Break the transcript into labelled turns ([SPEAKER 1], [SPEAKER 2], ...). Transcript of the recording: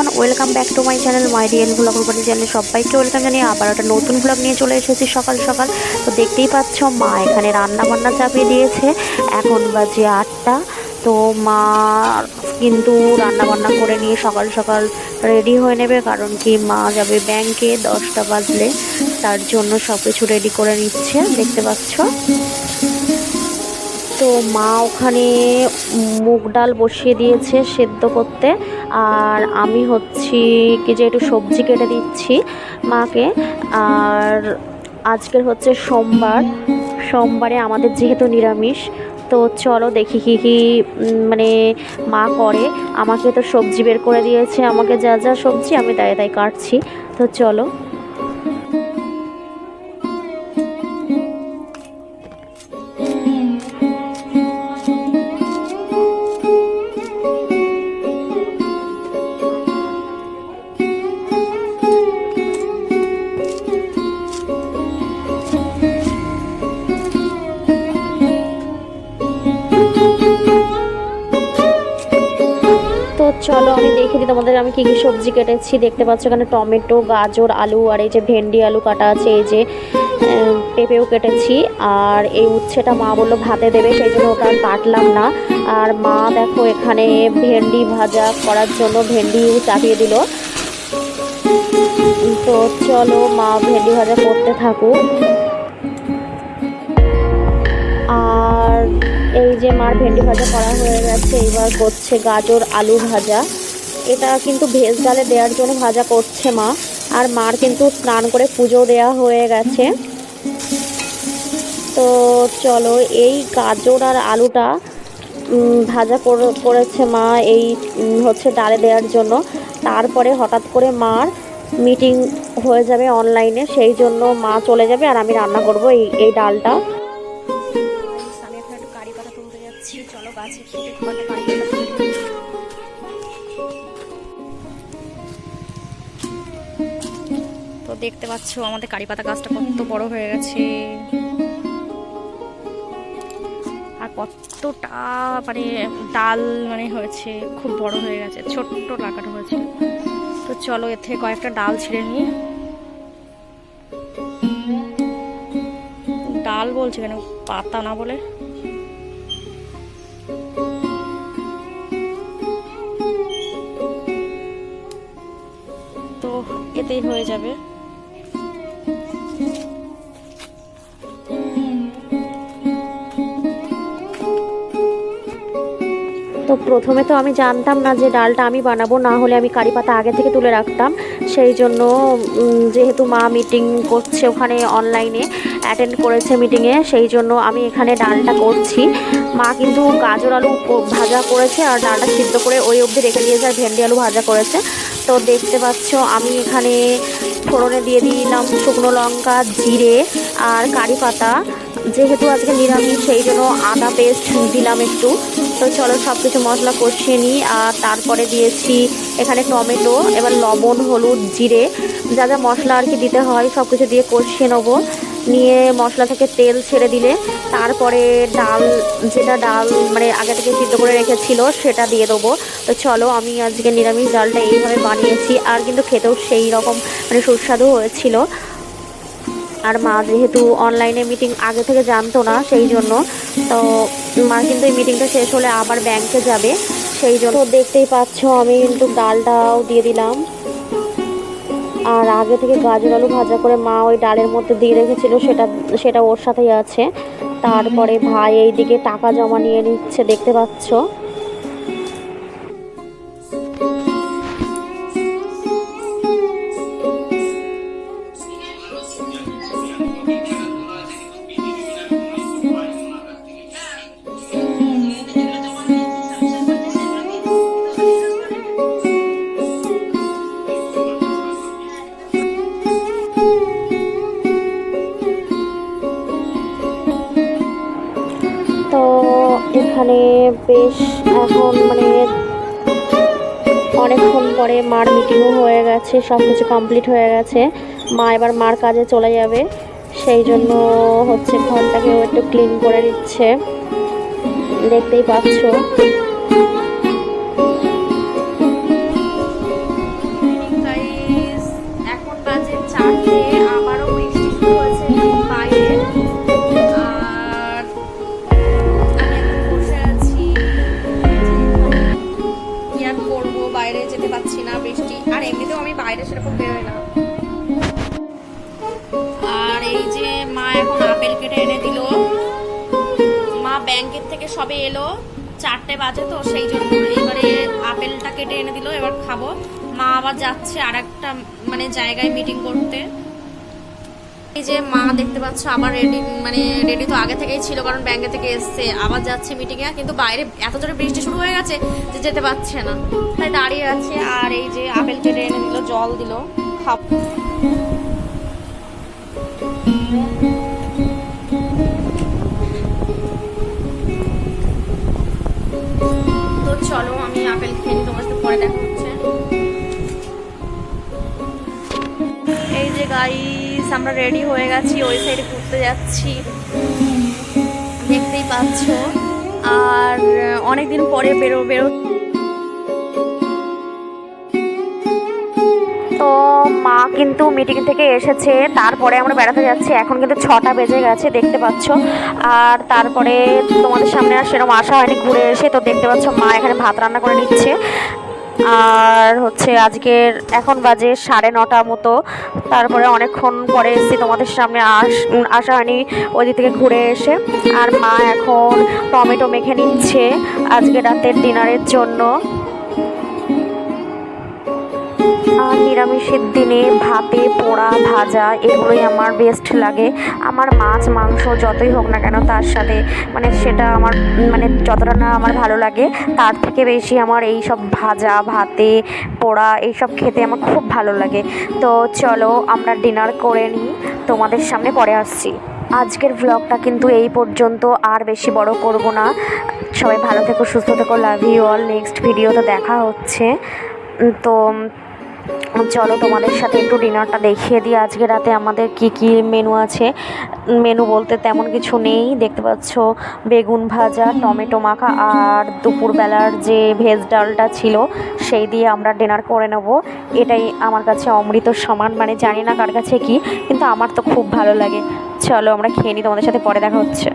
[SPEAKER 1] Everyone welcome back to my channel my real vlog Rupali channel সবাইকে welcome জানিয়ে আবার একটা নতুন ভ্লগ নিয়ে চলে এসেছি সকাল সকাল। তো দেখতেই পাচ্ছ, মা এখানে রান্না বান্না চাপিয়ে দিয়েছে। এখন বাজে আটটা। তো মা কিন্তু রান্না বান্না করে নিয়ে সকাল সকাল রেডি হয়ে নেবে, কারণ কি মা যাবে ব্যাংকে দশটা বাজলে। তার জন্য সব কিছু রেডি করে নিচ্ছে, দেখতে পাচ্ছ। তো মা ওখানে মুগ ডাল বসিয়ে দিয়েছে সেদ্ধ করতে। আর আমি হচ্ছি কি যে একটু সবজি কেটে দিচ্ছি মাকে। আর আজকের হচ্ছে সোমবার। সোমবারে আমাদের যেহেতু নিরামিষ, তো চলো দেখি কী কী মানে মা করে। আমাকে তো সবজি বের করে দিয়েছে, আমাকে যা যা সবজি আমি তাই তাই কাটছি। তো চলো চলো, আমি দেখে দিই তোমাদের আমি কী কী সবজি কেটেছি। দেখতে পাচ্ছ এখানে টমেটো, গাজর, আলু, আর এই যে ভেন্ডি, আলু কাটা আছে, এই যে পেঁপেও কেটেছি। আর এই উচ্ছেটা মা বলল ভাতে দেবে, সেই জন্য ওটা কাটলাম না। আর মা দেখো এখানে ভেন্ডি ভাজা করার জন্য ভেন্ডিও চাপিয়ে দিল। তো চলো মা ভেন্ডি ভাজা করতে থাকুক। এই যে মার ভেন্ডি ভাজা করা হয়ে গেছে, এবার করছে গাজর আলু ভাজা। এটা কিন্তু ভেজ ডালে দেওয়ার জন্য ভাজা করছে মা, আর মার কিন্তু স্নান করে পুজো দেওয়া হয়ে গেছে। তো চলো, এই গাজর আর আলুটা ভাজা করে- করেছে মা এই হচ্ছে ডালে দেওয়ার জন্য। তারপরে হঠাৎ করে মার মিটিং হয়ে যাবে অনলাইনে সেই জন্য মা চলে যাবে আর আমি রান্না করব এই এই ডালটা। তো দেখতে পাচ্ছ, আমাদের কারি পাতা গাছটা কত বড় হয়ে গেছে। আর কতটা মানে ডাল মানে হয়েছে, খুব বড় হয়ে গেছে, ছোট্ট লাগাটা হয়েছে। তো চলো, এর থেকে কয়েকটা ডাল ছিঁড়ে নিয়ে ডাল বলছে কেন, পাতা না বলে? এতেই হয়ে যাবে। তো প্রথমে তো আমি জানতাম না যে ডালটা আমি বানাবো, না হলে আমি কারি পাতা আগে থেকে তুলে রাখতাম। সেই জন্য যেহেতু মা মিটিং করছে ওখানে অনলাইনে অ্যাটেন্ড করেছে মিটিংয়ে সেই জন্য আমি এখানে ডালটা করছি। মা কিন্তু গাজর আলু ভাজা করেছে, আর ডালটা সিদ্ধ করে ওই অবধি রেখে দিয়েছে, আর ভেন্ডি আলু ভাজা করেছে। তো দেখতে পাচ্ছ, আমি এখানে ফোড়নে দিয়ে দিলাম শুকনো লঙ্কা, জিরে আর কারি পাতা। যেহেতু আজকে নিরামিষ, সেই জন্য আদা পেস্ট দিলাম একটু। তো চলো সব কিছু মশলা কষিয়ে নিই, আর তারপরে দিয়েছি এখানে টমেটো, এবার লবণ, হলুদ, জিরে। যা যা মশলা আর কি দিতে হয় সব কিছু দিয়ে কষিয়ে নেব। নিয়ে মশলা থেকে তেল ছেড়ে দিলে, তারপরে ডাল, যেটা ডাল মানে আগে থেকে সিদ্ধ করে রেখেছিল, সেটা দিয়ে দেবো। তো চলো, আমি আজকে নিরামিষ ডালটা এইভাবে বানিয়েছি, আর কিন্তু খেতেও সেই রকম মানে সুস্বাদু হয়েছিল। আর মা যেহেতু অনলাইনে মিটিং আগে থেকে জানতো না সেই জন্য, তো মা কিন্তু এই মিটিংটা শেষ হলে আবার ব্যাংকে যাবে, সেই জন্য। দেখতেই পাচ্ছ, আমি কিন্তু ডালটাও দিয়ে দিলাম। আর আগে থেকে গাজর আলু ভাজা করে মা ওই ডালের মধ্যে দিয়ে রেখেছিল, সেটা সেটা ওর সাথেই আছে। তারপরে ভাই এইদিকে টাকা জমা নিয়ে নিচ্ছে, দেখতে পাচ্ছ? তো এখানে বেশ এখন মানে অনেকক্ষণ পরে মার মিটিংও হয়ে গেছে সব কিছু কমপ্লিট হয়ে গেছে। মা এবার মার কাজে চলে যাবে, সেই জন্য হচ্ছে ঘরটাকেও একটু ক্লিন করে নিচ্ছে। দেখতেই পাচ্ছ। এখন বাজে চারটে ব্যাংকের থেকে সবে এলো, চারটে বাজে তো, সেই জন্য এবারে আপেলটা কেটে এনে দিল, এবার খাব। মা আবার যাচ্ছে আর একটা মানে জায়গায় মিটিং করতে। এই যে মা দেখতে পাচ্ছ, আবার রেডি মানে রেডি তো আগে থেকেই ছিল, কারণ ব্যাংকে থেকে এসছে, আবার যাচ্ছে মিটিংয়ে কিন্তু বাইরে এত জোরে বৃষ্টি শুরু হয়ে গেছে যে যেতে পারছে না। তাই দাঁড়িয়ে আছে, আর এই যে আপেল কেটে এনে দিল, জল দিল, খাব। আমরা রেডি হয়ে গেছি, ওই সাইডে ঘুরতে যাচ্ছি। দেখতেই পাচ্ছ। আর অনেকদিন পরে বেরো বেরো তো মা কিন্তু মিটিং থেকে এসেছে, তারপরে আমরা বেড়াতে যাচ্ছি। এখন কিন্তু ছটা বেজে গেছে, দেখতে পাচ্ছ। আর তারপরে তোমাদের সামনে আর সেরকম আসা হয়নি ঘুরে এসে, তো দেখতে পাচ্ছ মা এখানে ভাত রান্না করে নিচ্ছে। আর হচ্ছে আজকের, এখন বাজে সাড়ে নটা মতো। তারপরে অনেকক্ষণ পরে এসেছি তোমাদের সামনে আস, আসা হয়নি, ওই দিক থেকে ঘুরে এসে। আর মা এখন টমেটো মেখে নিচ্ছে আজকে রাতের ডিনারের জন্য। নিরামিষের দিনে ভাতে, পোড়া, ভাজা এগুলোই আমার বেস্ট লাগে। আমার মাছ, মাংস যতই হোক না কেন তার সাথে মানে সেটা আমার মানে যতটা না আমার ভালো লাগে, তার থেকে বেশি আমার এই সব ভাজা, ভাতে, পোড়া এইসব খেতে আমার খুব ভালো লাগে। তো চলো আমরা ডিনার করে নিই। তোমাদের সামনে পরে আসছি। আজকের ভ্লগটা কিন্তু এই পর্যন্ত, আর বেশি বড় করব না। সবাই ভালো থেকো, সুস্থ থেকো লাভ ইউ অল নেক্সট ভিডিওতে দেখা হচ্ছে। তো চলো তোমাদের সাথে একটু ডিনারটা দেখিয়ে দিই। আজকে রাতে আমাদের কি কি মেনু আছে? মেনু বলতে তেমন কিছু নেই। দেখতে পাচ্ছ বেগুন ভাজা, টমেটো মাখা আর দুপুরবেলার যে ভেজ ডালটা ছিল, সেই দিয়ে আমরা ডিনার করে নেব। এটাই আমার কাছে অমৃত সমান। মানে জানি না কার কাছে কি, কিন্তু আমার তো খুব ভালো লাগে। চলো আমরা খেয়ে নিই, তোমাদের সাথে পরে দেখা হচ্ছে।